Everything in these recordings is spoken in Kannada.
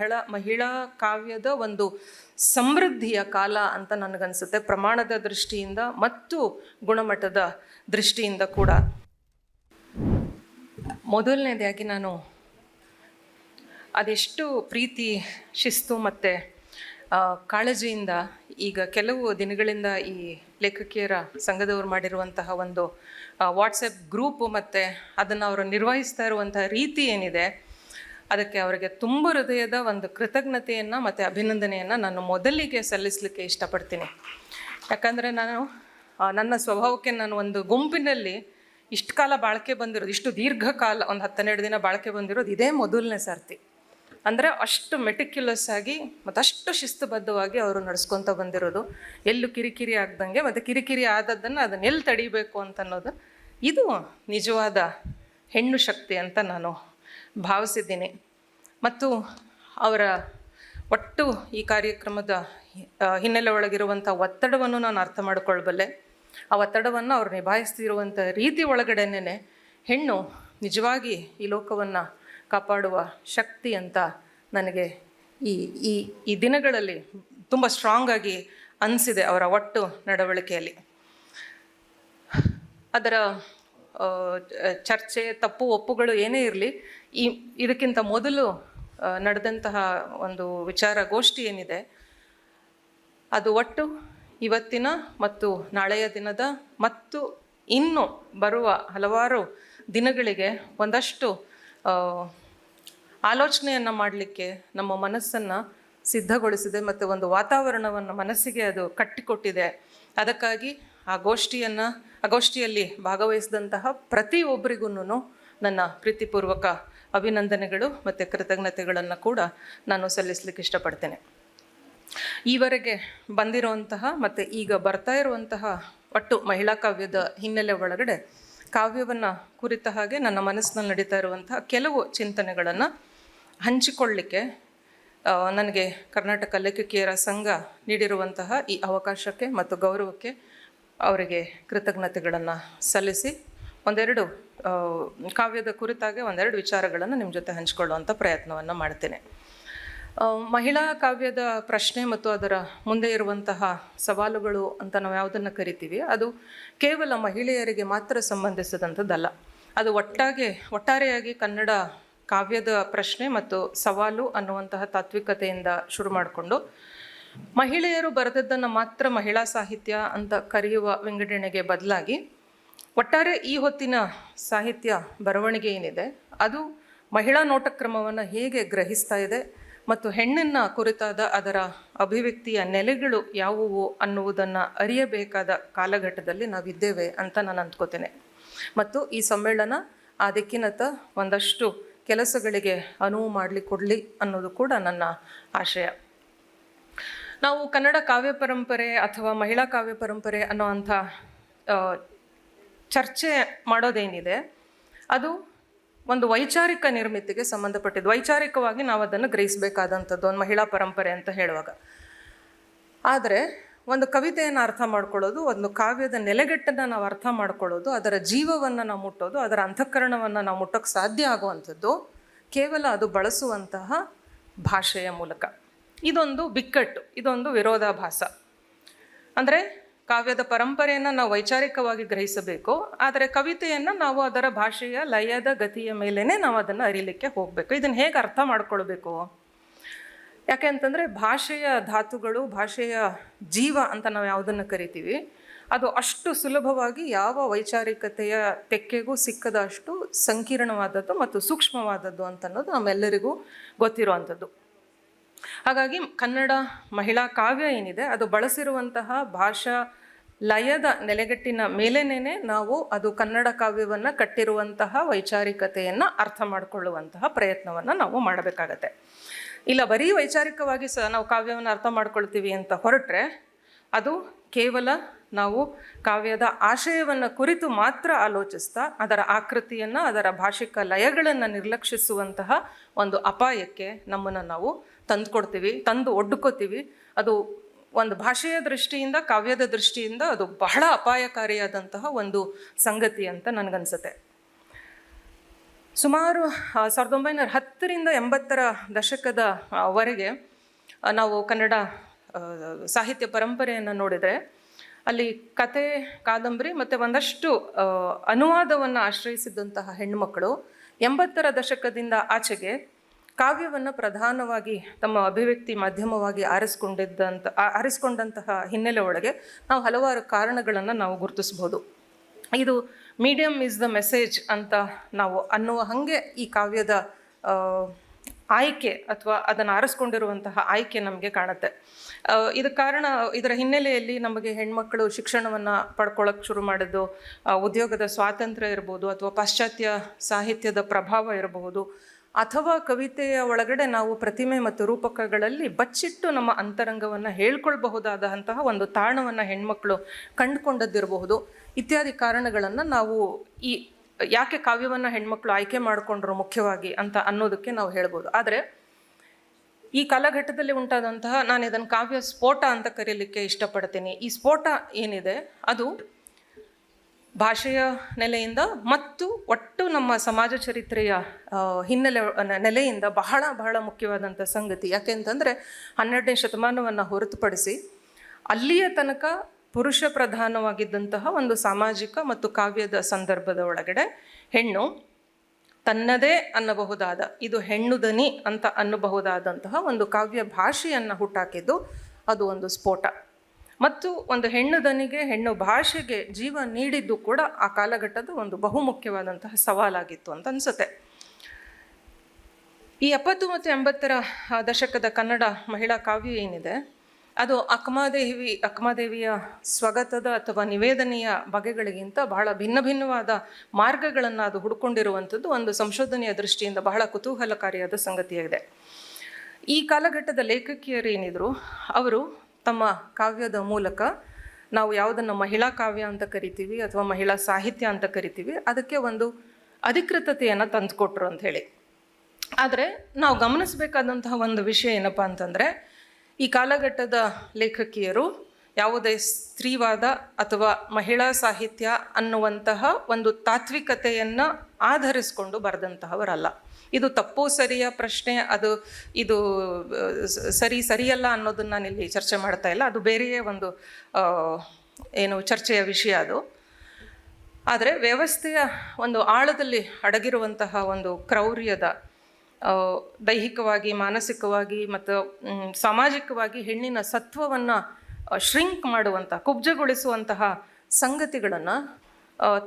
ಮಹಿಳಾ ಮಹಿಳಾ ಕಾವ್ಯದ ಒಂದು ಸಮೃದ್ಧಿಯ ಕಾಲ ಅಂತ ನನಗನ್ಸುತ್ತೆ. ಪ್ರಮಾಣದ ದೃಷ್ಟಿಯಿಂದ ಮತ್ತು ಗುಣಮಟ್ಟದ ದೃಷ್ಟಿಯಿಂದ ಕೂಡ. ಮೊದಲನೇದಾಗಿ ನಾನು ಅದೆಷ್ಟು ಪ್ರೀತಿ, ಶಿಸ್ತು ಮತ್ತು ಕಾಳಜಿಯಿಂದ ಈಗ ಕೆಲವು ದಿನಗಳಿಂದ ಈ ಲೇಖಕಿಯರ ಸಂಘದವರು ಮಾಡಿರುವಂತಹ ಒಂದು ವಾಟ್ಸಪ್ ಗ್ರೂಪು ಮತ್ತು ಅದನ್ನು ಅವರು ನಿರ್ವಹಿಸ್ತಾ ಇರುವಂತಹ ರೀತಿ ಏನಿದೆ ಅದಕ್ಕೆ ಅವರಿಗೆ ತುಂಬ ಹೃದಯದ ಒಂದು ಕೃತಜ್ಞತೆಯನ್ನು ಮತ್ತು ಅಭಿನಂದನೆಯನ್ನು ನಾನು ಮೊದಲಿಗೆ ಸಲ್ಲಿಸಲಿಕ್ಕೆ ಇಷ್ಟಪಡ್ತೀನಿ. ಯಾಕಂದರೆ ನಾನು ನನ್ನ ಸ್ವಭಾವಕ್ಕೆ ನಾನು ಒಂದು ಗುಂಪಿನಲ್ಲಿ ಇಷ್ಟು ಕಾಲ ಬಾಳಿಕೆ ಬಂದಿರೋದು, ಇಷ್ಟು ದೀರ್ಘಕಾಲ ಒಂದು ಹತ್ತೆರಡು ದಿನ ಬಾಳಿಕೆ ಬಂದಿರೋದು ಇದೇ ಮೊದಲನೇ ಸರ್ತಿ. ಅಂದರೆ ಅಷ್ಟು ಮೆಟಿಕ್ಯುಲಸ್ ಆಗಿ ಮತ್ತು ಅಷ್ಟು ಶಿಸ್ತುಬದ್ಧವಾಗಿ ಅವರು ನಡೆಸ್ಕೊತ ಬಂದಿರೋದು. ಎಲ್ಲೂ ಕಿರಿಕಿರಿ ಆಗ್ದಂಗೆ ಮತ್ತು ಕಿರಿಕಿರಿ ಆದದ್ದನ್ನು ಅದನ್ನು ಎಲ್ಲಿ ತಡಿಬೇಕು ಅಂತ ಅನ್ನೋದು ಇದು ನಿಜವಾದ ಹೆಣ್ಣು ಶಕ್ತಿ ಅಂತ ನಾನು ಭಾವಿಸಿದ್ದೀನಿ. ಮತ್ತು ಅವರ ಒಟ್ಟು ಈ ಕಾರ್ಯಕ್ರಮದ ಹಿನ್ನೆಲೆ ಒಳಗಿರುವಂಥ ಒತ್ತಡವನ್ನು ನಾನು ಅರ್ಥ ಮಾಡಿಕೊಳ್ಬಲ್ಲೆ. ಆ ಒತ್ತಡವನ್ನು ಅವ್ರು ನಿಭಾಯಿಸ್ತಿರುವಂಥ ರೀತಿ ಒಳಗಡೆನೇ ಹೆಣ್ಣು ನಿಜವಾಗಿ ಈ ಲೋಕವನ್ನು ಕಾಪಾಡುವ ಶಕ್ತಿ ಅಂತ ನನಗೆ ಈ ಈ ಈ ದಿನಗಳಲ್ಲಿ ತುಂಬ ಸ್ಟ್ರಾಂಗ್ ಆಗಿ ಅನಿಸಿದೆ ಅವರ ಒಟ್ಟು ನಡವಳಿಕೆಯಲ್ಲಿ. ಅದರ ಚರ್ಚೆ, ತಪ್ಪು ಒಪ್ಪುಗಳು ಏನೇ ಇರಲಿ, ಈ, ಇದಕ್ಕಿಂತ ಮೊದಲು ನಡೆದಂತಹ ಒಂದು ವಿಚಾರಗೋಷ್ಠಿ ಏನಿದೆ, ಅದು ಒಟ್ಟು ಇವತ್ತಿನ ಮತ್ತು ನಾಳೆಯ ದಿನದ ಮತ್ತು ಇನ್ನು ಬರುವ ಹಲವಾರು ದಿನಗಳಿಗೆ ಒಂದಷ್ಟು ಆಲೋಚನೆಯನ್ನು ಮಾಡಲಿಕ್ಕೆ ನಮ್ಮ ಮನಸ್ಸನ್ನು ಸಿದ್ಧಗೊಳಿಸಿದೆ ಮತ್ತು ಒಂದು ವಾತಾವರಣವನ್ನು ಮನಸ್ಸಿಗೆ ಅದು ಕಟ್ಟಿಕೊಟ್ಟಿದೆ. ಅದಕ್ಕಾಗಿ ಆ ಗೋಷ್ಠಿಯನ್ನು, ಆ ಗೋಷ್ಠಿಯಲ್ಲಿ ಭಾಗವಹಿಸಿದಂತಹ ಪ್ರತಿಯೊಬ್ಬರಿಗೂ ನನ್ನ ಪ್ರೀತಿಪೂರ್ವಕ ಅಭಿನಂದನೆಗಳು ಮತ್ತು ಕೃತಜ್ಞತೆಗಳನ್ನು ಕೂಡ ನಾನು ಸಲ್ಲಿಸಲಿಕ್ಕೆ ಇಷ್ಟಪಡ್ತೇನೆ. ಈವರೆಗೆ ಬಂದಿರುವಂತಹ ಮತ್ತು ಈಗ ಬರ್ತಾ ಇರುವಂತಹ ಒಟ್ಟು ಮಹಿಳಾ ಕಾವ್ಯದ ಹಿನ್ನೆಲೆ ಒಳಗಡೆ ಕಾವ್ಯವನ್ನು ಕುರಿತ ಹಾಗೆ ನನ್ನ ಮನಸ್ಸಿನಲ್ಲಿ ನಡೀತಾ ಇರುವಂತಹ ಕೆಲವು ಚಿಂತನೆಗಳನ್ನು ಹಂಚಿಕೊಳ್ಳಿಕ್ಕೆ ನನಗೆ ಕರ್ನಾಟಕ ಲೇಖಕಿಯರ ಸಂಘ ನೀಡಿರುವಂತಹ ಈ ಅವಕಾಶಕ್ಕೆ ಮತ್ತು ಗೌರವಕ್ಕೆ ಅವರಿಗೆ ಕೃತಜ್ಞತೆಗಳನ್ನು ಸಲ್ಲಿಸಿ ಒಂದೆರಡು ಕಾವ್ಯದ ಕುರಿತಾಗೆ ಒಂದೆರಡು ವಿಚಾರಗಳನ್ನು ನಿಮ್ಮ ಜೊತೆ ಹಂಚಿಕೊಳ್ಳುವಂಥ ಪ್ರಯತ್ನವನ್ನು ಮಾಡ್ತೇನೆ. ಮಹಿಳಾ ಕಾವ್ಯದ ಪ್ರಶ್ನೆ ಮತ್ತು ಅದರ ಮುಂದೆ ಇರುವಂತಹ ಸವಾಲುಗಳು ಅಂತ ನಾವು ಯಾವುದನ್ನು ಕರಿತೀವಿ, ಅದು ಕೇವಲ ಮಹಿಳೆಯರಿಗೆ ಮಾತ್ರ ಸಂಬಂಧಿಸಿದಂಥದ್ದಲ್ಲ. ಅದು ಒಟ್ಟಾಗೆ, ಒಟ್ಟಾರೆಯಾಗಿ ಕನ್ನಡ ಕಾವ್ಯದ ಪ್ರಶ್ನೆ ಮತ್ತು ಸವಾಲು ಅನ್ನುವಂತಹ ತಾತ್ವಿಕತೆಯಿಂದ ಶುರು ಮಾಡಿಕೊಂಡು ಮಹಿಳೆಯರು ಬರೆದದ್ದನ್ನು ಮಾತ್ರ ಮಹಿಳಾ ಸಾಹಿತ್ಯ ಅಂತ ಕರೆಯುವ ವಿಂಗಡಣೆಗೆ ಬದಲಾಗಿ ಒಟ್ಟಾರೆ ಈ ಹೊತ್ತಿನ ಸಾಹಿತ್ಯ ಬರವಣಿಗೆ ಏನಿದೆ, ಅದು ಮಹಿಳಾ ನೋಟಕ್ರಮವನ್ನು ಹೇಗೆ ಗ್ರಹಿಸ್ತಾ ಇದೆ ಮತ್ತು ಹೆಣ್ಣನ್ನ ಕುರಿತಾದ ಅದರ ಅಭಿವ್ಯಕ್ತಿಯ ನೆಲೆಗಳು ಯಾವುವು ಅನ್ನುವುದನ್ನು ಅರಿಯಬೇಕಾದ ಕಾಲಘಟ್ಟದಲ್ಲಿ ನಾವಿದ್ದೇವೆ ಅಂತ ನಾನು ಅಂದ್ಕೋತೇನೆ. ಮತ್ತು ಈ ಸಮ್ಮೇಳನ ಆ ದಿಕ್ಕಿನತ್ತ ಒಂದಷ್ಟು ಕೆಲಸಗಳಿಗೆ ಅನುವು ಮಾಡಲಿ ಕೊಡಲಿ ಅನ್ನೋದು ಕೂಡ ನನ್ನ ಆಶಯ. ನಾವು ಕನ್ನಡ ಕಾವ್ಯ ಪರಂಪರೆ ಅಥವಾ ಮಹಿಳಾ ಕಾವ್ಯ ಪರಂಪರೆ ಅನ್ನೋ ಅಂಥ ಚರ್ಚೆ ಮಾಡೋದೇನಿದೆ, ಅದು ಒಂದು ವೈಚಾರಿಕ ನಿರ್ಮಿತಿಗೆ ಸಂಬಂಧಪಟ್ಟಿದ್ದು. ವೈಚಾರಿಕವಾಗಿ ನಾವು ಅದನ್ನು ಗ್ರಹಿಸಬೇಕಾದಂಥದ್ದು ಒಂದು ಮಹಿಳಾ ಪರಂಪರೆ ಅಂತ ಹೇಳುವಾಗ. ಆದರೆ ಒಂದು ಕವಿತೆಯನ್ನು ಅರ್ಥ ಮಾಡ್ಕೊಳ್ಳೋದು, ಒಂದು ಕಾವ್ಯದ ನೆಲೆಗಟ್ಟನ್ನು ನಾವು ಅರ್ಥ ಮಾಡ್ಕೊಳ್ಳೋದು, ಅದರ ಜೀವವನ್ನು ನಾವು ಮುಟ್ಟೋದು, ಅದರ ಅಂತಃಕರಣವನ್ನು ನಾವು ಮುಟ್ಟೋಕ್ಕೆ ಸಾಧ್ಯ ಆಗುವಂಥದ್ದು ಕೇವಲ ಅದು ಬಳಸುವಂತಹ ಭಾಷೆಯ ಮೂಲಕ. ಇದೊಂದು ಬಿಕ್ಕಟ್ಟು, ಇದೊಂದು ವಿರೋಧಾಭಾಸ. ಅಂದರೆ ಕಾವ್ಯದ ಪರಂಪರೆಯನ್ನು ನಾವು ವೈಚಾರಿಕವಾಗಿ ಗ್ರಹಿಸಬೇಕು, ಆದರೆ ಕವಿತೆಯನ್ನು ನಾವು ಅದರ ಭಾಷೆಯ ಲಯದ ಗತಿಯ ಮೇಲೇ ನಾವು ಅದನ್ನು ಅರಿಲಿಕ್ಕೆ ಹೋಗಬೇಕು. ಇದನ್ನು ಹೇಗೆ ಅರ್ಥ ಮಾಡ್ಕೊಳ್ಬೇಕು? ಯಾಕೆ ಅಂತಂದರೆ ಭಾಷೆಯ ಧಾತುಗಳು, ಭಾಷೆಯ ಜೀವ ಅಂತ ನಾವು ಯಾವುದನ್ನು ಕರಿತೀವಿ, ಅದು ಅಷ್ಟು ಸುಲಭವಾಗಿ ಯಾವ ವೈಚಾರಿಕತೆಯ ತೆಕ್ಕೆಗೂ ಸಿಕ್ಕದಷ್ಟು ಸಂಕೀರ್ಣವಾದದ್ದು ಮತ್ತು ಸೂಕ್ಷ್ಮವಾದದ್ದು ಅಂತ ಅನ್ನೋದು ನಮ್ಮೆಲ್ಲರಿಗೂ ಗೊತ್ತಿರುವಂಥದ್ದು. ಹಾಗಾಗಿ ಕನ್ನಡ ಮಹಿಳಾ ಕಾವ್ಯ ಏನಿದೆ, ಅದು ಬಳಸಿರುವಂತಹ ಭಾಷಾ ಲಯದ ನೆಲೆಗಟ್ಟಿನ ಮೇಲೇನೇ ನಾವು ಅದು ಕನ್ನಡ ಕಾವ್ಯವನ್ನು ಕಟ್ಟಿರುವಂತಹ ವೈಚಾರಿಕತೆಯನ್ನು ಅರ್ಥ ಮಾಡಿಕೊಳ್ಳುವಂತಹ ಪ್ರಯತ್ನವನ್ನು ನಾವು ಮಾಡಬೇಕಾಗತ್ತೆ. ಇಲ್ಲ, ಬರೀ ವೈಚಾರಿಕವಾಗಿ ಸಹ ನಾವು ಕಾವ್ಯವನ್ನು ಅರ್ಥ ಮಾಡ್ಕೊಳ್ತೀವಿ ಅಂತ ಹೊರಟ್ರೆ, ಅದು ಕೇವಲ ನಾವು ಕಾವ್ಯದ ಆಶಯವನ್ನು ಕುರಿತು ಮಾತ್ರ ಆಲೋಚಿಸ್ತಾ, ಅದರ ಆಕೃತಿಯನ್ನು, ಅದರ ಭಾಷಿಕ ಲಯಗಳನ್ನು ನಿರ್ಲಕ್ಷಿಸುವಂತಹ ಒಂದು ಅಪಾಯಕ್ಕೆ ನಮ್ಮನ್ನು ನಾವು ತಂದುಕೊಡ್ತೀವಿ, ತಂದು ಒಡ್ಡುಕೋತೀವಿ ಅದು ಒಂದು ಭಾಷೆಯ ದೃಷ್ಟಿಯಿಂದ, ಕಾವ್ಯದ ದೃಷ್ಟಿಯಿಂದ ಅದು ಬಹಳ ಅಪಾಯಕಾರಿಯಾದಂತಹ ಒಂದು ಸಂಗತಿ ಅಂತ ನನಗನ್ಸುತ್ತೆ. ಸುಮಾರು ಸಾವಿರದ ಒಂಬೈನೂರ ಹತ್ತರಿಂದ ಎಂಬತ್ತರ ದಶಕದ ವರೆಗೆ ನಾವು ಕನ್ನಡ ಸಾಹಿತ್ಯ ಪರಂಪರೆಯನ್ನು ನೋಡಿದರೆ, ಅಲ್ಲಿ ಕತೆ, ಕಾದಂಬರಿ ಮತ್ತು ಒಂದಷ್ಟು ಅನುವಾದವನ್ನು ಆಶ್ರಯಿಸಿದಂತಹ ಹೆಣ್ಣುಮಕ್ಕಳು ಎಂಬತ್ತರ ದಶಕದಿಂದ ಆಚೆಗೆ ಕಾವ್ಯವನ್ನು ಪ್ರಧಾನವಾಗಿ ತಮ್ಮ ಅಭಿವ್ಯಕ್ತಿ ಮಾಧ್ಯಮವಾಗಿ ಆರಿಸ್ಕೊಂಡಿದ್ದಂಥ ಆ- ಆರಿಸ್ಕೊಂಡಂತಹ ಹಿನ್ನೆಲೆ ಒಳಗೆ ನಾವು ಹಲವಾರು ಕಾರಣಗಳನ್ನು ನಾವು ಗುರುತಿಸ್ಬೋದು. ಇದು ಮೀಡಿಯಮ್ ಇಸ್ ದ ಮೆಸೇಜ್ ಅಂತ ನಾವು ಅನ್ನುವ ಹಾಗೆ ಈ ಕಾವ್ಯದ ಆಯ್ಕೆ ಅಥವಾ ಅದನ್ನು ಆರಿಸ್ಕೊಂಡಿರುವಂತಹ ಆಯ್ಕೆ ನಮಗೆ ಕಾಣುತ್ತೆ. ಇದು ಕಾರಣ ಇದರ ಹಿನ್ನೆಲೆಯಲ್ಲಿ ನಮಗೆ ಹೆಣ್ಮಕ್ಕಳು ಶಿಕ್ಷಣವನ್ನು ಪಡ್ಕೊಳ್ಳೋಕೆ ಶುರು ಮಾಡಿದ್ದು ಉದ್ಯೋಗದ ಸ್ವಾತಂತ್ರ್ಯ ಇರ್ಬೋದು ಅಥವಾ ಪಾಶ್ಚಾತ್ಯ ಸಾಹಿತ್ಯದ ಪ್ರಭಾವ ಇರಬಹುದು ಅಥವಾ ಕವಿತೆಯ ಒಳಗಡೆ ನಾವು ಪ್ರತಿಮೆ ಮತ್ತು ರೂಪಕಗಳಲ್ಲಿ ಬಚ್ಚಿಟ್ಟು ನಮ್ಮ ಅಂತರಂಗವನ್ನು ಹೇಳ್ಕೊಳ್ಬಹುದಾದಂತಹ ಒಂದು ತಾಣವನ್ನು ಹೆಣ್ಮಕ್ಳು ಕಂಡುಕೊಂಡದ್ದಿರಬಹುದು. ಇತ್ಯಾದಿ ಕಾರಣಗಳನ್ನು ನಾವು ಈ ಯಾಕೆ ಕಾವ್ಯವನ್ನು ಹೆಣ್ಮಕ್ಳು ಆಯ್ಕೆ ಮಾಡಿಕೊಂಡ್ರು ಮುಖ್ಯವಾಗಿ ಅಂತ ಅನ್ನೋದಕ್ಕೆ ನಾವು ಹೇಳ್ಬೋದು. ಆದರೆ ಈ ಕಾಲಘಟ್ಟದಲ್ಲಿ ಉಂಟಾದಂತಹ ನಾನು ಇದನ್ನು ಕಾವ್ಯ ಸ್ಫೋಟ ಅಂತ ಕರೀಲಿಕ್ಕೆ ಇಷ್ಟಪಡ್ತೀನಿ. ಈ ಸ್ಫೋಟ ಏನಿದೆ? ಅದು ಭಾಷೆಯ ನೆಲೆಯಿಂದ ಮತ್ತು ಒಟ್ಟು ನಮ್ಮ ಸಮಾಜ ಚರಿತ್ರೆಯ ಹಿನ್ನೆಲೆ ನೆಲೆಯಿಂದ ಬಹಳ ಬಹಳ ಮುಖ್ಯವಾದಂಥ ಸಂಗತಿ. ಯಾಕೆಂತಂದರೆ ಹನ್ನೆರಡನೇ ಶತಮಾನವನ್ನು ಹೊರತುಪಡಿಸಿ ಅಲ್ಲಿಯ ತನಕ ಪುರುಷ ಪ್ರಧಾನವಾಗಿದ್ದಂತಹ ಒಂದು ಸಾಮಾಜಿಕ ಮತ್ತು ಕಾವ್ಯದ ಸಂದರ್ಭದ ಒಳಗಡೆ ಹೆಣ್ಣು ತನ್ನದೇ ಅನ್ನಬಹುದಾದ, ಇದು ಹೆಣ್ಣು ದನಿ ಅಂತ ಅನ್ನಬಹುದಾದಂತಹ ಒಂದು ಕಾವ್ಯ ಭಾಷೆಯನ್ನು ಹುಟ್ಟಾಕಿದ್ದು ಅದು ಒಂದು ಸ್ಫೋಟ. ಮತ್ತು ಒಂದು ಹೆಣ್ಣು ದನಿಗೆ, ಹೆಣ್ಣು ಭಾಷೆಗೆ ಜೀವ ನೀಡಿದ್ದು ಕೂಡ ಆ ಕಾಲಘಟ್ಟದ ಒಂದು ಬಹುಮುಖ್ಯವಾದಂತಹ ಸವಾಲಾಗಿತ್ತು ಅಂತ ಅನಿಸುತ್ತೆ. ಈ ಎಪ್ಪತ್ತು ಮತ್ತು ಎಂಬತ್ತರ ದಶಕದ ಕನ್ನಡ ಮಹಿಳಾ ಕಾವ್ಯ ಏನಿದೆ, ಅದು ಅಕ್ಮಾದೇವಿ, ಅಕ್ಮಾದೇವಿಯ ಸ್ವಗತದ ಅಥವಾ ನಿವೇದನೆಯ ಬಗೆಗಳಿಗಿಂತ ಬಹಳ ಭಿನ್ನ ಭಿನ್ನವಾದ ಮಾರ್ಗಗಳನ್ನು ಅದು ಹುಡ್ಕೊಂಡಿರುವಂಥದ್ದು ಒಂದು ಸಂಶೋಧನೆಯ ದೃಷ್ಟಿಯಿಂದ ಬಹಳ ಕುತೂಹಲಕಾರಿಯಾದ ಸಂಗತಿಯಾಗಿದೆ. ಈ ಕಾಲಘಟ್ಟದ ಲೇಖಕಿಯರು ಏನಿದ್ರು, ಅವರು ತಮ್ಮ ಕಾವ್ಯದ ಮೂಲಕ ನಾವು ಯಾವುದನ್ನು ಮಹಿಳಾ ಕಾವ್ಯ ಅಂತ ಕರಿತೀವಿ ಅಥವಾ ಮಹಿಳಾ ಸಾಹಿತ್ಯ ಅಂತ ಕರಿತೀವಿ, ಅದಕ್ಕೆ ಒಂದು ಅಧಿಕೃತತೆಯನ್ನು ತಂದುಕೊಟ್ರು ಅಂತ ಹೇಳಿ. ಆದರೆ ನಾವು ಗಮನಿಸಬೇಕಾದಂತಹ ಒಂದು ವಿಷಯ ಏನಪ್ಪ ಅಂತಂದರೆ, ಈ ಕಾಲಘಟ್ಟದ ಲೇಖಕಿಯರು ಯಾವುದೇ ಸ್ತ್ರೀವಾದ ಅಥವಾ ಮಹಿಳಾ ಸಾಹಿತ್ಯ ಅನ್ನುವಂತಹ ಒಂದು ತಾತ್ವಿಕತೆಯನ್ನು ಆಧರಿಸಿಕೊಂಡು ಬರೆದಂತಹವರಲ್ಲ. ಇದು ತಪ್ಪು ಸರಿಯ ಪ್ರಶ್ನೆ, ಅದು ಇದು ಸರಿ, ಸರಿಯಲ್ಲ ಅನ್ನೋದನ್ನು ಇಲ್ಲಿ ಚರ್ಚೆ ಮಾಡ್ತಾ ಇಲ್ಲ. ಅದು ಬೇರೆಯೇ ಒಂದು ಏನು ಚರ್ಚೆಯ ವಿಷಯ ಅದು. ಆದರೆ ವ್ಯವಸ್ಥೆಯ ಒಂದು ಆಳದಲ್ಲಿ ಅಡಗಿರುವಂತಹ ಒಂದು ಕ್ರೌರ್ಯದ ದೈಹಿಕವಾಗಿ, ಮಾನಸಿಕವಾಗಿ ಮತ್ತು ಸಾಮಾಜಿಕವಾಗಿ ಹೆಣ್ಣಿನ ಸತ್ವವನ್ನು ಶ್ರಿಂಕ್ ಮಾಡುವಂತಹ, ಕುಬ್ಜಗೊಳಿಸುವಂತಹ ಸಂಗತಿಗಳನ್ನು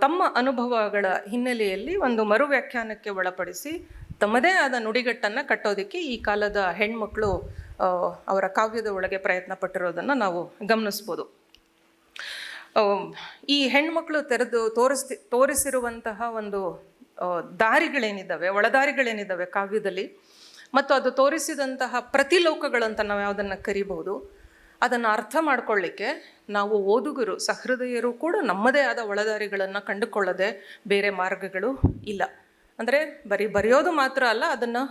ತಮ್ಮ ಅನುಭವಗಳ ಹಿನ್ನೆಲೆಯಲ್ಲಿ ಒಂದು ಮರು ವ್ಯಾಖ್ಯಾನಕ್ಕೆ ಒಳಪಡಿಸಿ ತಮ್ಮದೇ ಆದ ನುಡಿಗಟ್ಟನ್ನು ಕಟ್ಟೋದಕ್ಕೆ ಈ ಕಾಲದ ಹೆಣ್ಮಕ್ಳು ಅವರ ಕಾವ್ಯದ ಒಳಗೆ ಪ್ರಯತ್ನ ಪಟ್ಟಿರೋದನ್ನು ನಾವು ಗಮನಿಸ್ಬೋದು. ಈ ಹೆಣ್ಮಕ್ಳು ತೆರೆದು ತೋರಿಸ್ತಿ, ತೋರಿಸಿರುವಂತಹ ಒಂದು ದಾರಿಗಳೇನಿದ್ದಾವೆ, ಒಳದಾರಿಗಳೇನಿದ್ದಾವೆ ಕಾವ್ಯದಲ್ಲಿ, ಮತ್ತು ಅದು ತೋರಿಸಿದಂತಹ ಪ್ರತಿಲೋಕಗಳಂತ ನಾವು ಯಾವುದನ್ನು ಕರಿಬಹುದು ಅದನ್ನು ಅರ್ಥ ಮಾಡ್ಕೊಳ್ಳಿಕ್ಕೆ ನಾವು ಓದುಗರು, ಸಹೃದಯರು ಕೂಡ ನಮ್ಮದೇ ಆದ ಒಳದಾರಿಗಳನ್ನು ಕಂಡುಕೊಳ್ಳದೆ ಬೇರೆ ಮಾರ್ಗಗಳು ಇಲ್ಲ. ಅಂದರೆ ಬರೀ ಬರೆಯೋದು ಮಾತ್ರ ಅಲ್ಲ, ಅದನ್ನು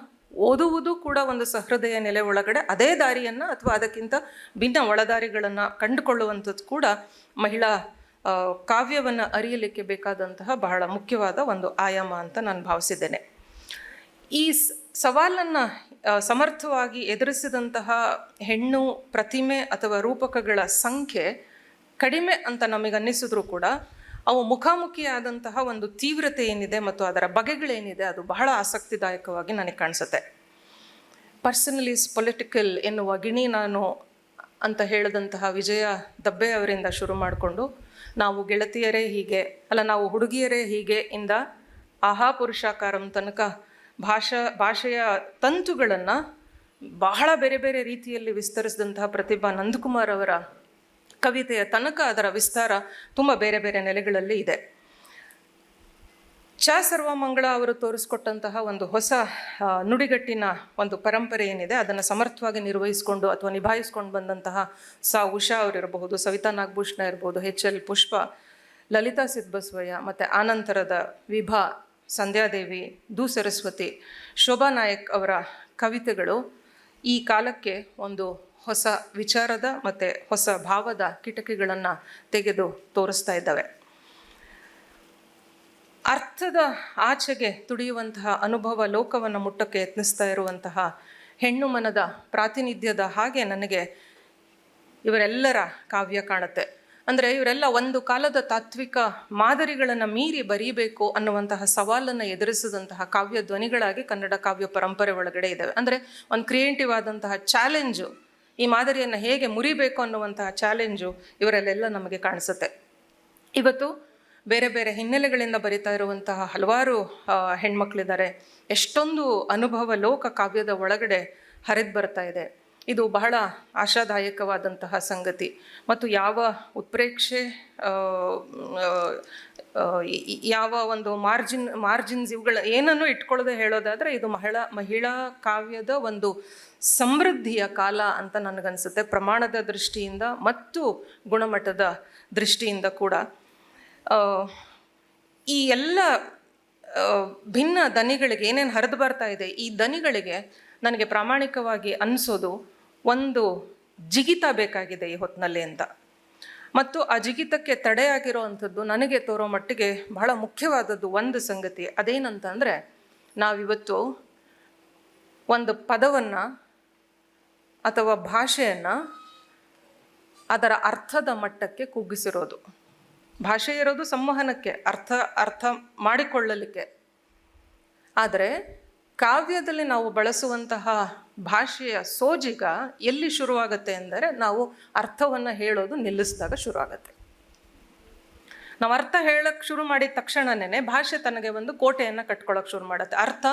ಓದುವುದು ಕೂಡ ಒಂದು ಸಹೃದಯ ನೆಲೆ ಒಳಗಡೆ ಅದೇ ದಾರಿಯನ್ನು ಅಥವಾ ಅದಕ್ಕಿಂತ ಭಿನ್ನ ಒಳದಾರಿಗಳನ್ನು ಕಂಡುಕೊಳ್ಳುವಂಥದ್ದು ಕೂಡ ಮಹಿಳಾ ಕಾವ್ಯವನ್ನು ಅರಿಯಲಿಕ್ಕೆ ಬೇಕಾದಂತಹ ಬಹಳ ಮುಖ್ಯವಾದ ಒಂದು ಆಯಾಮ ಅಂತ ನಾನು ಭಾವಿಸಿದ್ದೇನೆ. ಈ ಸವಾಲನ್ನು ಸಮರ್ಥವಾಗಿ ಎದುರಿಸಿದಂತಹ ಹೆಣ್ಣು ಪ್ರತಿಮೆ ಅಥವಾ ರೂಪಕಗಳ ಸಂಖ್ಯೆ ಕಡಿಮೆ ಅಂತ ನಮಗನ್ನಿಸಿದ್ರು ಕೂಡ, ಅವು ಮುಖಾಮುಖಿಯಾದಂತಹ ಒಂದು ತೀವ್ರತೆ ಏನಿದೆ ಮತ್ತು ಅದರ ಬಗೆಗಳೇನಿದೆ ಅದು ಬಹಳ ಆಸಕ್ತಿದಾಯಕವಾಗಿ ನನಗೆ ಕಾಣಿಸುತ್ತೆ. ಪರ್ಸನಲ್ ಈಸ್ ಪೊಲಿಟಿಕಲ್ ಎನ್ನುವ ಗಿಣಿ ನಾನು ಅಂತ ಹೇಳಿದಂತಹ ವಿಜಯ ದಬ್ಬೆ ಅವರಿಂದ ಶುರು ಮಾಡಿಕೊಂಡು, ನಾವು ಗೆಳತಿಯರೇ ಹೀಗೆ, ಅಲ್ಲ ನಾವು ಹುಡುಗಿಯರೇ ಹೀಗೆ ಇಂದ ಆಹಾ ಪುರುಷಾಕಾರಂ ತನಕ ಭಾಷಾ, ಭಾಷೆಯ ತಂತುಗಳನ್ನು ಬಹಳ ಬೇರೆ ಬೇರೆ ರೀತಿಯಲ್ಲಿ ವಿಸ್ತರಿಸಿದಂತಹ ಪ್ರತಿಭಾ ನಂದಕುಮಾರ್ ಅವರ ಕವಿತೆಯ ತನಕ ಅದರ ವಿಸ್ತಾರ ತುಂಬ ಬೇರೆ ಬೇರೆ ನೆಲೆಗಳಲ್ಲಿ ಇದೆ. ಚ ಸರ್ವಮಂಗಳ ಅವರು ತೋರಿಸ್ಕೊಟ್ಟಂತಹ ಒಂದು ಹೊಸ ನುಡಿಗಟ್ಟಿನ ಒಂದು ಪರಂಪರೆ ಏನಿದೆ, ಅದನ್ನು ಸಮರ್ಥವಾಗಿ ನಿರ್ವಹಿಸಿಕೊಂಡು ಅಥವಾ ನಿಭಾಯಿಸ್ಕೊಂಡು ಬಂದಂತಹ ಸಾ. ಉಷಾ ಅವರಿರಬಹುದು, ಸವಿತಾ ನಾಗಭೂಷಣ ಇರ್ಬೋದು ಎಚ್. ಎಲ್. ಪುಷ್ಪ, ಲಲಿತಾ ಸಿದ್ಬಸವಯ್ಯ ಮತ್ತು ಆನಂತರದ ವಿಭಾ ಸಂಧ್ಯಾದೇವಿ ದೂ ಸರಸ್ವತಿ, ಶೋಭಾ ನಾಯಕ್ ಅವರ ಕವಿತೆಗಳು ಈ ಕಾಲಕ್ಕೆ ಒಂದು ಹೊಸ ವಿಚಾರದ ಮತ್ತು ಹೊಸ ಭಾವದ ಕಿಟಕಿಗಳನ್ನು ತೆಗೆದು ತೋರಿಸ್ತಾ ಇದ್ದಾವೆ. ಅರ್ಥದ ಆಚೆಗೆ ತುಡಿಯುವಂತಹ ಅನುಭವ ಲೋಕವನ್ನು ಮುಟ್ಟಕ್ಕೆ ಯತ್ನಿಸ್ತಾ ಇರುವಂತಹ ಹೆಣ್ಣು ಮನದ ಪ್ರಾತಿನಿಧ್ಯದ ಹಾಗೆ ನನಗೆ ಇವರೆಲ್ಲರ ಕಾವ್ಯ ಕಾಣುತ್ತೆ. ಅಂದರೆ ಇವರೆಲ್ಲ ಒಂದು ಕಾಲದ ತಾತ್ವಿಕ ಮಾದರಿಗಳನ್ನು ಮೀರಿ ಬರೀಬೇಕು ಅನ್ನುವಂತಹ ಸವಾಲನ್ನು ಎದುರಿಸಿದಂತಹ ಕಾವ್ಯ ಧ್ವನಿಗಳಾಗಿ ಕನ್ನಡ ಕಾವ್ಯ ಪರಂಪರೆ ಒಳಗಡೆ ಇದ್ದಾವೆ ಅಂದರೆ ಒಂದು ಕ್ರಿಯೇಟಿವ್ ಆದಂತಹ ಚಾಲೆಂಜು ಈ ಮಾದರಿಯನ್ನು ಹೇಗೆ ಮುರಿಬೇಕು ಅನ್ನುವಂತಹ ಚಾಲೆಂಜು ಇವರಲ್ಲೆಲ್ಲ ನಮಗೆ ಕಾಣಿಸುತ್ತೆ. ಇವತ್ತು ಬೇರೆ ಬೇರೆ ಹಿನ್ನೆಲೆಗಳಿಂದ ಬರಿತಾ ಇರುವಂತಹ ಹಲವಾರು ಹೆಣ್ಮಕ್ಳಿದ್ದಾರೆ. ಎಷ್ಟೊಂದು ಅನುಭವ ಲೋಕ ಕಾವ್ಯದ ಒಳಗಡೆ ಹರಿದು ಬರ್ತಾ ಇದೆ. ಇದು ಬಹಳ ಆಶಾದಾಯಕವಾದಂತಹ ಸಂಗತಿ. ಮತ್ತು ಯಾವ ಉತ್ಪ್ರೇಕ್ಷೆ ಯಾವ ಒಂದು ಮಾರ್ಜಿನ್, ಮಾರ್ಜಿನ್ಸ್ ಇವುಗಳ ಏನನ್ನು ಇಟ್ಕೊಳ್ಳದೆ ಹೇಳೋದಾದರೆ ಇದು ಮಹಿಳಾ ಮಹಿಳಾ ಕಾವ್ಯದ ಒಂದು ಸಮೃದ್ಧಿಯ ಕಾಲ ಅಂತ ನನಗನ್ಸುತ್ತೆ. ಪ್ರಮಾಣದ ದೃಷ್ಟಿಯಿಂದ ಮತ್ತು ಗುಣಮಟ್ಟದ ದೃಷ್ಟಿಯಿಂದ ಕೂಡ. ಈ ಎಲ್ಲ ಭಿನ್ನ ದನಿಗಳಿಗೆ ಏನೇನು ಹರಿದು ಬರ್ತಾ ಇದೆ, ಈ ದನಿಗಳಿಗೆ ನನಗೆ ಪ್ರಾಮಾಣಿಕವಾಗಿ ಅನಿಸೋದು ಒಂದು ಜಿಗಿತ ಬೇಕಾಗಿದೆ ಈ ಹೊತ್ತಿನಲ್ಲಿ ಅಂತ. ಮತ್ತು ಆ ಜಿಗಿತಕ್ಕೆ ತಡೆಯಾಗಿರೋ ಅಂಥದ್ದು ನನಗೆ ತೋರೋ ಮಟ್ಟಿಗೆ ಬಹಳ ಮುಖ್ಯವಾದದ್ದು ಒಂದು ಸಂಗತಿ. ಅದೇನಂತಂದರೆ, ನಾವಿವತ್ತು ಒಂದು ಪದವನ್ನು ಅಥವಾ ಭಾಷೆಯನ್ನು ಅದರ ಅರ್ಥದ ಮಟ್ಟಕ್ಕೆ ಕುಗ್ಗಿಸಿರೋದು ಭಾಷೆ ಇರೋದು ಸಂವಹನಕ್ಕೆ, ಅರ್ಥ ಅರ್ಥ ಮಾಡಿಕೊಳ್ಳಲಿಕ್ಕೆ. ಆದರೆ ಕಾವ್ಯದಲ್ಲಿ ನಾವು ಬಳಸುವಂತಹ ಭಾಷೆಯ ಸೋಜಿಗ ಎಲ್ಲಿ ಶುರುವಾಗುತ್ತೆ ಅಂದರೆ ನಾವು ಅರ್ಥವನ್ನು ಹೇಳೋದು ನಿಲ್ಲಿಸಿದಾಗ ಶುರುವಾಗುತ್ತೆ. ನಾವು ಅರ್ಥ ಹೇಳಕ್ಕೆ ಶುರು ಮಾಡಿದ ತಕ್ಷಣನೇ ಭಾಷೆ ತನಗೆ ಒಂದು ಕೋಟೆಯನ್ನು ಕಟ್ಕೊಳ್ಳೋಕೆ ಶುರು ಮಾಡುತ್ತೆ. ಅರ್ಥ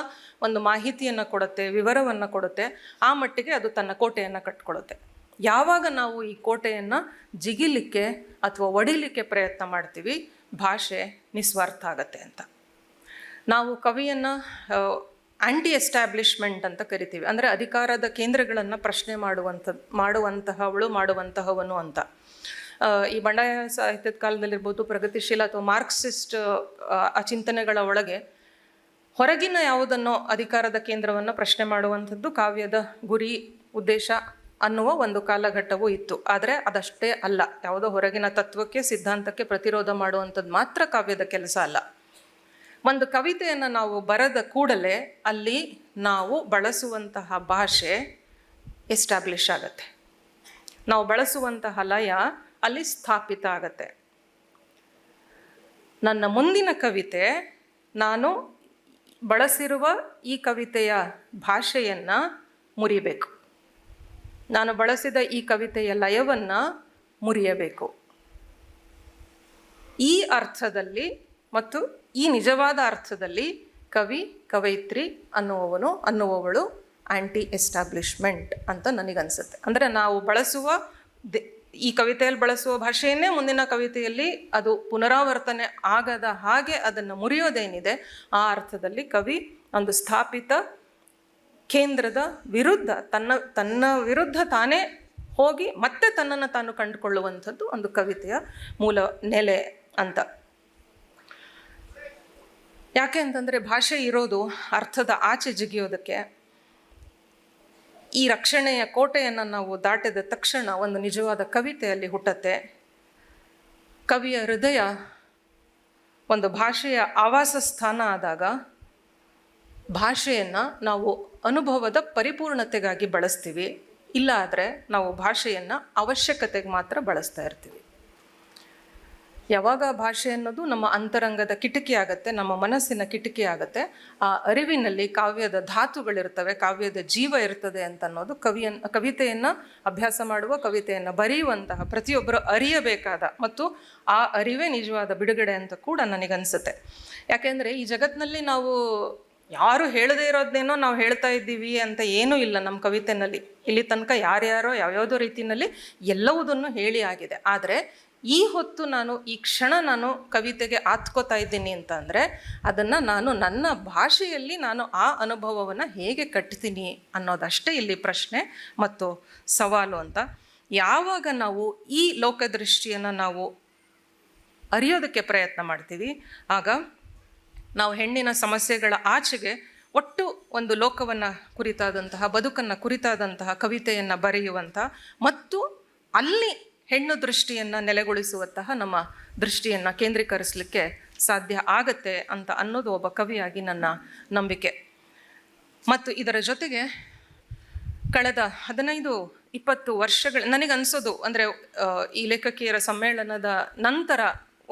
ಒಂದು ಮಾಹಿತಿಯನ್ನು ಕೊಡುತ್ತೆ, ವಿವರವನ್ನು ಕೊಡುತ್ತೆ, ಆ ಮಟ್ಟಿಗೆ ಅದು ತನ್ನ ಕೋಟೆಯನ್ನು ಕಟ್ಕೊಳ್ಳುತ್ತೆ ಯಾವಾಗ ನಾವು ಈ ಕೋಟೆಯನ್ನು ಜಿಗಿಲಿಕ್ಕೆ ಅಥವಾ ಒಡಿಲಿಕ್ಕೆ ಪ್ರಯತ್ನ ಮಾಡ್ತೀವಿ ಭಾಷೆ ನಿಸ್ವಾರ್ಥ ಆಗತ್ತೆ ಅಂತ. ನಾವು ಕವಿಯನ್ನು ಆ್ಯಂಟಿ ಎಸ್ಟಾಬ್ಲಿಷ್ಮೆಂಟ್ ಅಂತ ಕರಿತೀವಿ. ಅಂದರೆ ಅಧಿಕಾರದ ಕೇಂದ್ರಗಳನ್ನು ಪ್ರಶ್ನೆ ಮಾಡುವಂಥ, ಮಾಡುವಂತಹವಳು, ಮಾಡುವಂತಹವನು ಅಂತ. ಈ ಬಂಡಾಯ ಸಾಹಿತ್ಯದ ಕಾಲದಲ್ಲಿರ್ಬೋದು, ಪ್ರಗತಿಶೀಲ ಅಥವಾ ಮಾರ್ಕ್ಸಿಸ್ಟ್, ಆ ಚಿಂತನೆಗಳ ಒಳಗೆ ಹೊರಗಿನ ಯಾವುದನ್ನೋ ಅಧಿಕಾರದ ಕೇಂದ್ರವನ್ನು ಪ್ರಶ್ನೆ ಮಾಡುವಂಥದ್ದು ಕಾವ್ಯದ ಗುರಿ, ಉದ್ದೇಶ ಅನ್ನುವ ಒಂದು ಕಾಲಘಟ್ಟವೂ ಇತ್ತು. ಆದರೆ ಅದಷ್ಟೇ ಅಲ್ಲ. ಯಾವುದೋ ಹೊರಗಿನ ತತ್ವಕ್ಕೆ, ಸಿದ್ಧಾಂತಕ್ಕೆ ಪ್ರತಿರೋಧ ಮಾಡುವಂಥದ್ದು ಮಾತ್ರ ಕಾವ್ಯದ ಕೆಲಸ ಅಲ್ಲ. ಒಂದು ಕವಿತೆಯನ್ನು ನಾವು ಬರೆದ ಕೂಡಲೇ ಅಲ್ಲಿ ನಾವು ಬಳಸುವಂತಹ ಭಾಷೆ ಎಸ್ಟಾಬ್ಲಿಷ್ ಆಗತ್ತೆ. ನಾವು ಬಳಸುವಂತಹ ಲಯ ಅಲ್ಲಿ ಸ್ಥಾಪಿತ ಆಗತ್ತೆ. ನನ್ನ ಮುಂದಿನ ಕವಿತೆ, ನಾನು ಬಳಸಿರುವ ಈ ಕವಿತೆಯ ಭಾಷೆಯನ್ನು ಮುರಿಬೇಕು. ನಾನು ಬಳಸಿದ ಈ ಕವಿತೆಯ ಲಯವನ್ನು ಮುರಿಯಬೇಕು. ಈ ಅರ್ಥದಲ್ಲಿ ಮತ್ತು ಈ ನಿಜವಾದ ಅರ್ಥದಲ್ಲಿ ಕವಿ, ಕವಯಿತ್ರಿ ಅನ್ನುವವನು, ಅನ್ನುವವಳು ಆ್ಯಂಟಿ ಎಸ್ಟಾಬ್ಲಿಷ್ಮೆಂಟ್ ಅಂತ ನನಗನ್ಸುತ್ತೆ. ಅಂದರೆ ನಾವು ಬಳಸುವ ದೆ- ಈ ಕವಿತೆಯಲ್ಲಿ ಬಳಸುವ ಭಾಷೆಯನ್ನೇ ಮುಂದಿನ ಕವಿತೆಯಲ್ಲಿ ಅದು ಪುನರಾವರ್ತನೆ ಆಗದ ಹಾಗೆ ಅದನ್ನು ಮುರಿಯೋದೇನಿದೆ, ಆ ಅರ್ಥದಲ್ಲಿ ಕವಿ ಒಂದು ಸ್ಥಾಪಿತ ಕೇಂದ್ರದ ವಿರುದ್ಧ, ತನ್ನ ತನ್ನ ವಿರುದ್ಧ ತಾನೇ ಹೋಗಿ ಮತ್ತೆ ತನ್ನನ್ನು ತಾನು ಕಂಡುಕೊಳ್ಳುವಂಥದ್ದು ಒಂದು ಕವಿತೆಯ ಮೂಲ ನೆಲೆ ಅಂತ. ಯಾಕೆ ಅಂತಂದರೆ ಭಾಷೆ ಇರೋದು ಅರ್ಥದ ಆಚೆ ಜಿಗಿಯೋದಕ್ಕೆ. ಈ ರಕ್ಷಣೆಯ ಕೋಟೆಯನ್ನು ನಾವು ದಾಟಿದ ತಕ್ಷಣ ಒಂದು ನಿಜವಾದ ಕವಿತೆಯಲ್ಲಿ ಹುಟ್ಟತ್ತೆ. ಕವಿಯ ಹೃದಯ ಒಂದು ಭಾಷೆಯ ಆವಾಸ ಸ್ಥಾನ ಆದಾಗ ಭಾಷೆಯನ್ನು ನಾವು ಅನುಭವದ ಪರಿಪೂರ್ಣತೆಗಾಗಿ ಬಳಸ್ತೀವಿ. ಇಲ್ಲ ಆದರೆ ನಾವು ಭಾಷೆಯನ್ನು ಅವಶ್ಯಕತೆಗೆ ಮಾತ್ರ ಬಳಸ್ತಾ ಇರ್ತೀವಿ. ಯಾವಾಗ ಭಾಷೆ ಅನ್ನೋದು ನಮ್ಮ ಅಂತರಂಗದ ಕಿಟಕಿ ಆಗುತ್ತೆ, ನಮ್ಮ ಮನಸ್ಸಿನ ಕಿಟಕಿ ಆಗುತ್ತೆ, ಆ ಅರಿವಿನಲ್ಲಿ ಕಾವ್ಯದ ಧಾತುಗಳಿರ್ತವೆ, ಕಾವ್ಯದ ಜೀವ ಇರ್ತದೆ ಅಂತ ಅನ್ನೋದು ಕವಿಯನ್, ಕವಿತೆಯನ್ನು ಅಭ್ಯಾಸ ಮಾಡುವ, ಕವಿತೆಯನ್ನು ಬರೆಯುವಂತಹ ಪ್ರತಿಯೊಬ್ಬರು ಅರಿಯಬೇಕಾದ ಮತ್ತು ಆ ಅರಿವೇ ನಿಜವಾದ ಬಿಡುಗಡೆ ಅಂತ ಕೂಡ ನನಗನ್ಸುತ್ತೆ. ಯಾಕೆಂದರೆ ಈ ಜಗತ್ತಿನಲ್ಲಿ ನಾವು ಯಾರು ಹೇಳದೇ ಇರೋದನ್ನೇನೋ ನಾವು ಹೇಳ್ತಾ ಇದ್ದೀವಿ ಅಂತ ಏನೂ ಇಲ್ಲ ನಮ್ಮ ಕವಿತೆನಲ್ಲಿ. ಇಲ್ಲಿ ತನಕ ಯಾರ್ಯಾರೋ ಯಾವ್ಯಾವುದೋ ರೀತಿಯಲ್ಲಿ ಎಲ್ಲವುದನ್ನು ಹೇಳಿ ಆಗಿದೆ. ಆದರೆ ಈ ಹೊತ್ತು ನಾನು, ಈ ಕ್ಷಣ ನಾನು ಕವಿತೆಗೆ ಆತ್ಕೋತಾ ಇದ್ದೀನಿ ಅಂತ ಅಂದರೆ ಅದನ್ನು ನಾನು ನನ್ನ ಭಾಷೆಯಲ್ಲಿ ನಾನು ಆ ಅನುಭವವನ್ನು ಹೇಗೆ ಕಟ್ತೀನಿ ಅನ್ನೋದಷ್ಟೇ ಇಲ್ಲಿ ಪ್ರಶ್ನೆ ಮತ್ತು ಸವಾಲು ಅಂತ. ಯಾವಾಗ ನಾವು ಈ ಲೋಕದೃಷ್ಟಿಯನ್ನು ನಾವು ಅರಿಯೋದಕ್ಕೆ ಪ್ರಯತ್ನ ಮಾಡ್ತೀವಿ, ಆಗ ನಾವು ಹೆಣ್ಣಿನ ಸಮಸ್ಯೆಗಳ ಆಚೆಗೆ ಒಟ್ಟು ಒಂದು ಲೋಕವನ್ನು ಕುರಿತಾದಂತಹ, ಬದುಕನ್ನು ಕುರಿತಾದಂತಹ ಕವಿತೆಯನ್ನು ಬರೆಯುವಂಥ ಮತ್ತು ಅಲ್ಲಿ ಹೆಣ್ಣು ದೃಷ್ಟಿಯನ್ನು ನೆಲೆಗೊಳಿಸುವಂತಹ ನಮ್ಮ ದೃಷ್ಟಿಯನ್ನು ಕೇಂದ್ರೀಕರಿಸಲಿಕ್ಕೆ ಸಾಧ್ಯ ಆಗತ್ತೆ ಅಂತ ಅನ್ನೋದು ಒಬ್ಬ ಕವಿಯಾಗಿ ನನ್ನ ನಂಬಿಕೆ. ಮತ್ತು ಇದರ ಜೊತೆಗೆ ಕಳೆದ ಹದಿನೈದು, ಇಪ್ಪತ್ತು ವರ್ಷಗಳ ನನಗೆ ಅನಿಸೋದು ಅಂದರೆ ಈ ಲೇಖಕಿಯರ ಸಮ್ಮೇಳನದ ನಂತರ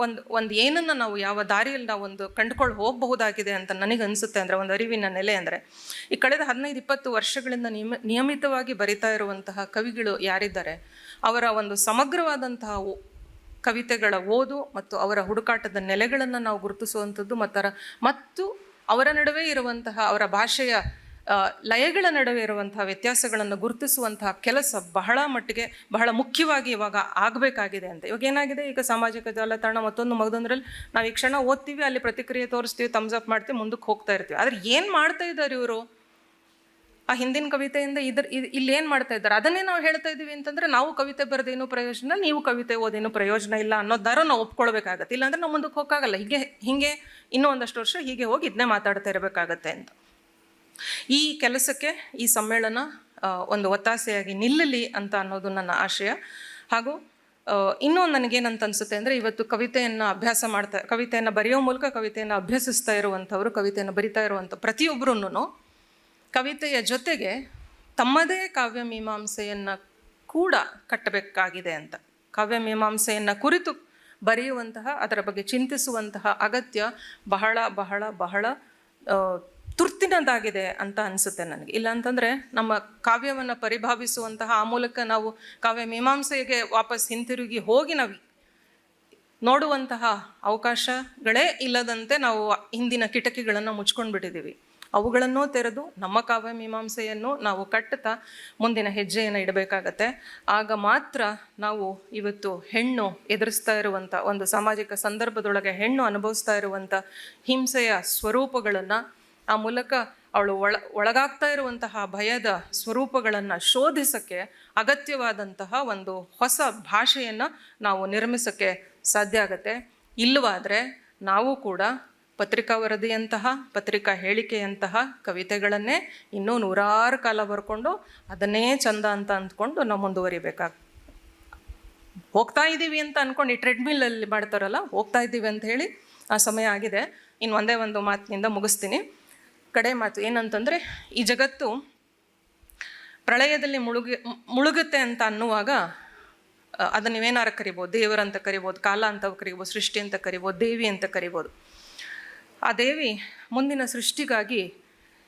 ಒಂದು ಒಂದು ಏನನ್ನು ನಾವು ಯಾವ ದಾರಿಯಲ್ಲಿ ನಾವು ಒಂದು ಕಂಡುಕೊಂಡು ಹೋಗಬಹುದಾಗಿದೆ ಅಂತ ನನಗೆ ಅನಿಸುತ್ತೆ ಅಂದರೆ, ಒಂದು ಅರಿವಿನ ನೆಲೆ ಅಂದರೆ, ಈ ಕಳೆದ ಹದಿನೈದು, ಇಪ್ಪತ್ತು ವರ್ಷಗಳಿಂದ ನಿಯಮ, ನಿಯಮಿತವಾಗಿ ಬರಿತಾ ಇರುವಂತಹ ಕವಿಗಳು ಯಾರಿದ್ದಾರೆ? ಅವರ ಒಂದು ಸಮಗ್ರವಾದಂತಹ ಕವಿತೆಗಳ ಓದು ಮತ್ತು ಅವರ ಹುಡುಕಾಟದ ನೆಲೆಗಳನ್ನು ನಾವು ಗುರುತಿಸುವಂಥದ್ದು ಮತ್ತರ ಮತ್ತು ಅವರ ನಡುವೆ ಇರುವಂತಹ ಅವರ ಭಾಷೆಯ ಲಯಗಳ ನಡುವೆ ಇರುವಂತಹ ವ್ಯತ್ಯಾಸಗಳನ್ನು ಗುರುತಿಸುವಂತಹ ಕೆಲಸ ಬಹಳ ಮಟ್ಟಿಗೆ ಬಹಳ ಮುಖ್ಯವಾಗಿ ಇವಾಗ ಆಗಬೇಕಾಗಿದೆ ಅಂತ. ಇವಾಗ ಏನಾಗಿದೆ? ಈಗ ಸಾಮಾಜಿಕ ಜಾಲತಾಣ ಮತ್ತೊಂದು ಮಗದೊಂದರಲ್ಲಿ ನಾವು ಈ ಕ್ಷಣ ಓದ್ತೀವಿ, ಅಲ್ಲಿ ಪ್ರತಿಕ್ರಿಯೆ ತೋರಿಸ್ತೀವಿ ಥಮ್ಸ್ ಅಪ್ ಮಾಡ್ತೀವಿ, ಮುಂದಕ್ಕೆ ಹೋಗ್ತಾ ಇರ್ತೀವಿ. ಆದರೆ ಏನು ಮಾಡ್ತಾ ಇದ್ದಾರೆ ಇವರು? ಆ ಹಿಂದಿನ ಕವಿತೆಯಿಂದ ಇದ್ರ ಇದ್- ಇಲ್ಲಿ ಏನು ಮಾಡ್ತಾ ಇದ್ದಾರೆ? ಅದನ್ನೇ ನಾವು ಹೇಳ್ತಾ ಇದ್ದೀವಿ ಅಂತಂದ್ರೆ ನಾವು ಕವಿತೆ ಬರೆದೇನು ಪ್ರಯೋಜನ, ನೀವು ಕವಿತೆ ಓದೇನು ಪ್ರಯೋಜನ ಇಲ್ಲ ಅನ್ನೋದಾರ ನಾವು ಒಪ್ಕೊಳ್ಬೇಕಾಗತ್ತೆ. ಇಲ್ಲಾಂದ್ರೆ ನಾವು ಮುಂದಕ್ಕೆ ಹೋಗಕ್ಕಾಗಲ್ಲ. ಹೀಗೆ ಹೀಗೆ ಇನ್ನೂ ಒಂದಷ್ಟು ವರ್ಷ ಹೀಗೆ ಹೋಗಿ ಇದನ್ನೇ ಮಾತಾಡ್ತಾ ಇರಬೇಕಾಗತ್ತೆ ಅಂತ. ಈ ಕೆಲಸಕ್ಕೆ, ಈ ಸಮ್ಮೇಳನ ಒಂದು ಒತ್ತಾಸೆಯಾಗಿ ನಿಲ್ಲಲಿ ಅಂತ ಅನ್ನೋದು ನನ್ನ ಆಶಯ. ಹಾಗೂ ಇನ್ನೂ ನನಗೇನಂತ ಅನಿಸುತ್ತೆ ಅಂದರೆ ಇವತ್ತು ಕವಿತೆಯನ್ನು ಅಭ್ಯಾಸ ಮಾಡ್ತಾ, ಕವಿತೆಯನ್ನು ಬರೆಯೋ ಮೂಲಕ ಕವಿತೆಯನ್ನು ಅಭ್ಯಸಿಸ್ತಾ ಇರುವಂಥವ್ರು, ಕವಿತೆಯನ್ನು ಬರಿತಾ ಇರುವಂಥ ಪ್ರತಿಯೊಬ್ಬರೂ ಕವಿತೆಯ ಜೊತೆಗೆ ತಮ್ಮದೇ ಕಾವ್ಯ ಮೀಮಾಂಸೆಯನ್ನು ಕೂಡ ಕಟ್ಟಬೇಕಾಗಿದೆ ಅಂತ. ಕಾವ್ಯ ಮೀಮಾಂಸೆಯನ್ನು ಕುರಿತು ಬರೆಯುವಂತಹ, ಅದರ ಬಗ್ಗೆ ಚಿಂತಿಸುವಂತಹ ಅಗತ್ಯ ಬಹಳ ಬಹಳ ಬಹಳ ತುರ್ತಿನದಾಗಿದೆ ಅಂತ ಅನಿಸುತ್ತೆ ನನಗೆ. ಇಲ್ಲ ಅಂತಂದರೆ ನಮ್ಮ ಕಾವ್ಯವನ್ನು ಪರಿಭಾವಿಸುವಂತಹ ಆ ಮೂಲಕ ನಾವು ಕಾವ್ಯ ಮೀಮಾಂಸೆಗೆ ವಾಪಸ್ ಹಿಂತಿರುಗಿ ಹೋಗಿ ನಾವು ನೋಡುವಂತಹ ಅವಕಾಶಗಳೇ ಇಲ್ಲದಂತೆ ನಾವು ಹಿಂದಿನ ಕಿಟಕಿಗಳನ್ನು ಮುಚ್ಕೊಂಡು ಬಿಟ್ಟಿದ್ದೀವಿ ಅವುಗಳನ್ನೂ ತೆರೆದು ನಮ್ಮ ಕಾವ್ಯಮೀಮಾಂಸೆಯನ್ನು ನಾವು ಕಟ್ಟುತ್ತಾ ಮುಂದಿನ ಹೆಜ್ಜೆಯನ್ನು ಇಡಬೇಕಾಗತ್ತೆ. ಆಗ ಮಾತ್ರ ನಾವು ಇವತ್ತು ಹೆಣ್ಣು ಎದುರಿಸ್ತಾ ಇರುವಂಥ ಒಂದು ಸಾಮಾಜಿಕ ಸಂದರ್ಭದೊಳಗೆ ಹೆಣ್ಣು ಅನುಭವಿಸ್ತಾ ಇರುವಂಥ ಹಿಂಸೆಯ ಸ್ವರೂಪಗಳನ್ನು ಆ ಮೂಲಕ ಅವಳು ಒಳ, ಒಳಗಾಗ್ತಾ ಇರುವಂತಹ ಭಯದ ಸ್ವರೂಪಗಳನ್ನು ಶೋಧಿಸೋಕ್ಕೆ ಅಗತ್ಯವಾದಂತಹ ಒಂದು ಹೊಸ ಭಾಷೆಯನ್ನು ನಾವು ನಿರ್ಮಿಸೋಕ್ಕೆ ಸಾಧ್ಯ ಆಗತ್ತೆ. ಇಲ್ಲವಾದರೆ ನಾವು ಕೂಡ ಪತ್ರಿಕಾ ವರದಿಯಂತಹ ಪತ್ರಿಕಾ ಹೇಳಿಕೆಯಂತಹ ಕವಿತೆಗಳನ್ನೇ ಇನ್ನೂ ನೂರಾರು ಕಾಲ ಬರ್ಕೊಂಡು ಅದನ್ನೇ ಚಂದ ಅಂತ ಅಂದ್ಕೊಂಡು ನಾವು ಮುಂದುವರಿಬೇಕಾಗ್ತದೆ ಹೋಗ್ತಾ ಇದ್ದೀವಿ ಅಂತ ಅಂದ್ಕೊಂಡು ಈ ಟ್ರೆಡ್ಮಿಲಲ್ಲಿ ಮಾಡ್ತಾರಲ್ಲ, ಹೋಗ್ತಾ ಇದ್ದೀವಿ ಅಂತ ಹೇಳಿ ಆ ಸಮಯ ಆಗಿದೆ. ಇನ್ನು ಒಂದೇ ಒಂದು ಮಾತಿನಿಂದ ಮುಗಿಸ್ತೀನಿ. ಕಡೆ ಮಾತು ಏನಂತಂದರೆ, ಈ ಜಗತ್ತು ಪ್ರಳಯದಲ್ಲಿ ಮುಳುಗಿ, ಮುಳುಗುತ್ತೆ ಅಂತ ಅನ್ನುವಾಗ ಅದನ್ನು ನೀವೇನಾರು ಕರಿಬೋದು, ದೇವರಂತ ಕರಿಬೋದು, ಕಾಲ ಅಂತ ಕರಿಬೋದು, ಸೃಷ್ಟಿ ಅಂತ ಕರಿಬೋದು, ದೇವಿ ಅಂತ ಕರಿಬೋದು. ಆ ದೇವಿ ಮುಂದಿನ ಸೃಷ್ಟಿಗಾಗಿ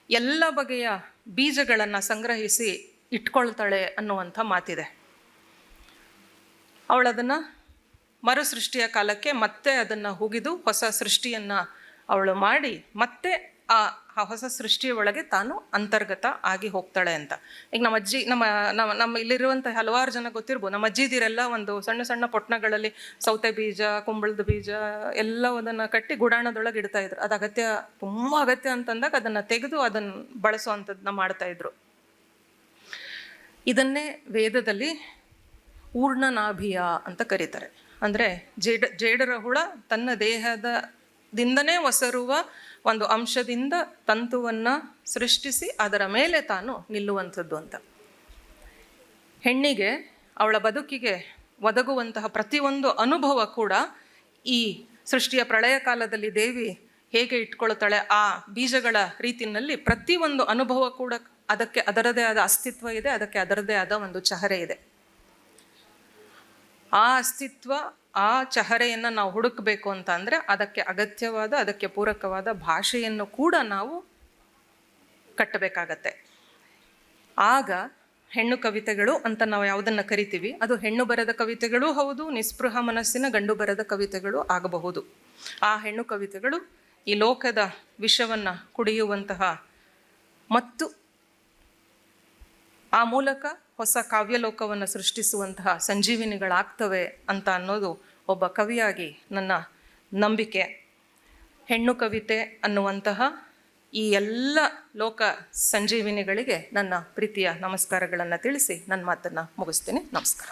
ಎಲ್ಲ ಬಗೆಯ ಬೀಜಗಳನ್ನು ಸಂಗ್ರಹಿಸಿ ಇಟ್ಕೊಳ್ತಾಳೆ ಅನ್ನುವಂಥ ಮಾತಿದೆ. ಅವಳದನ್ನು ಮರು ಸೃಷ್ಟಿಯ ಕಾಲಕ್ಕೆ ಮತ್ತೆ ಅದನ್ನು ಹುಗಿದು ಹೊಸ ಸೃಷ್ಟಿಯನ್ನು ಅವಳು ಮಾಡಿ ಮತ್ತೆ ಆ ಆ ಹೊಸ ಸೃಷ್ಟಿಯ ಒಳಗೆ ತಾನು ಅಂತರ್ಗತ ಆಗಿ ಹೋಗ್ತಾಳೆ ಅಂತ. ಈಗ ನಮ್ಮ ಅಜ್ಜಿ, ನಮ್ಮ ನಮ್ಮ ನಮ್ಮ ಇಲ್ಲಿರುವಂಥ ಹಲವಾರು ಜನ ಗೊತ್ತಿರ್ಬೋದು. ನಮ್ಮ ಅಜ್ಜಿದಿರೆಲ್ಲ ಒಂದು ಸಣ್ಣ ಸಣ್ಣ ಪೊಟ್ಣಗಳಲ್ಲಿ ಸೌತೆ ಬೀಜ, ಕುಂಬಳದ ಬೀಜ ಎಲ್ಲವನ್ನ ಕಟ್ಟಿ ಗುಡಾಣದೊಳಗೆ ಇಡ್ತಾ ಇದ್ರು. ಅದು ಅಗತ್ಯ, ತುಂಬ ಅಗತ್ಯ ಅಂತಂದಾಗ ಅದನ್ನು ತೆಗೆದು ಅದನ್ನು ಬಳಸುವಂಥದ್ದನ್ನ ಮಾಡ್ತಾ ಇದ್ರು. ಇದನ್ನೇ ವೇದದಲ್ಲಿ ಊರ್ಣನಾಭಿಯ ಅಂತ ಕರೀತಾರೆ. ಅಂದರೆ ಜೇಡ, ಜೇಡರ ಹುಳ ತನ್ನ ದೇಹದ, ದಿಂದನೇ ಒಸರುವ ಒಂದು ಅಂಶದಿಂದ ತಂತುವನ್ನು ಸೃಷ್ಟಿಸಿ ಅದರ ಮೇಲೆ ತಾನು ನಿಲ್ಲುವಂಥದ್ದು ಅಂತ. ಹೆಣ್ಣಿಗೆ ಅವಳ ಬದುಕಿಗೆ ಒದಗುವಂತಹ ಪ್ರತಿಯೊಂದು ಅನುಭವ ಕೂಡ ಈ ಸೃಷ್ಟಿಯ ಪ್ರಳಯ ಕಾಲದಲ್ಲಿ ದೇವಿ ಹೇಗೆ ಇಟ್ಕೊಳ್ತಾಳೆ, ಆ ಬೀಜಗಳ ರೀತಿಯಲ್ಲಿ ಪ್ರತಿಯೊಂದು ಅನುಭವ ಕೂಡ ಅದಕ್ಕೆ ಅದರದೇ ಆದ ಅಸ್ತಿತ್ವ ಇದೆ, ಅದಕ್ಕೆ ಅದರದೇ ಆದ ಒಂದು ಚಹರೆ ಇದೆ. ಆ ಅಸ್ತಿತ್ವ ಆ ಚಹರೆಯನ್ನು ನಾವು ಹುಡುಕಬೇಕು ಅಂತ ಅಂದರೆ ಅದಕ್ಕೆ ಅಗತ್ಯವಾದ, ಅದಕ್ಕೆ ಪೂರಕವಾದ ಭಾಷೆಯನ್ನು ಕೂಡ ನಾವು ಕಟ್ಟಬೇಕಾಗತ್ತೆ. ಆಗ ಹೆಣ್ಣು ಕವಿತೆಗಳು ಅಂತ ನಾವು ಯಾವುದನ್ನು ಕರಿತೀವಿ, ಅದು ಹೆಣ್ಣು ಬರೆದ ಕವಿತೆಗಳೂ ಹೌದು, ನಿಸ್ಪೃಹ ಮನಸ್ಸಿನ ಗಂಡು ಬರೆದ ಕವಿತೆಗಳು ಆಗಬಹುದು. ಆ ಹೆಣ್ಣು ಕವಿತೆಗಳು ಈ ಲೋಕದ ವಿಷವನ್ನು ಕುಡಿಯುವಂತಹ ಮತ್ತು ಆ ಮೂಲಕ ಹೊಸ ಕಾವ್ಯಲೋಕವನ್ನು ಸೃಷ್ಟಿಸುವಂತಹ ಸಂಜೀವಿನಿಗಳಾಗ್ತವೆ ಅಂತ ಅನ್ನೋದು ಒಬ್ಬ ಕವಿಯಾಗಿ ನನ್ನ ನಂಬಿಕೆ. ಹೆಣ್ಣು ಕವಿತೆ ಅನ್ನುವಂತಹ ಈ ಎಲ್ಲ ಲೋಕ ಸಂಜೀವಿನಿಗಳಿಗೆ ನನ್ನ ಪ್ರೀತಿಯ ನಮಸ್ಕಾರಗಳನ್ನು ತಿಳಿಸಿ ನನ್ನ ಮಾತನ್ನು ಮುಗಿಸ್ತೀನಿ. ನಮಸ್ಕಾರ.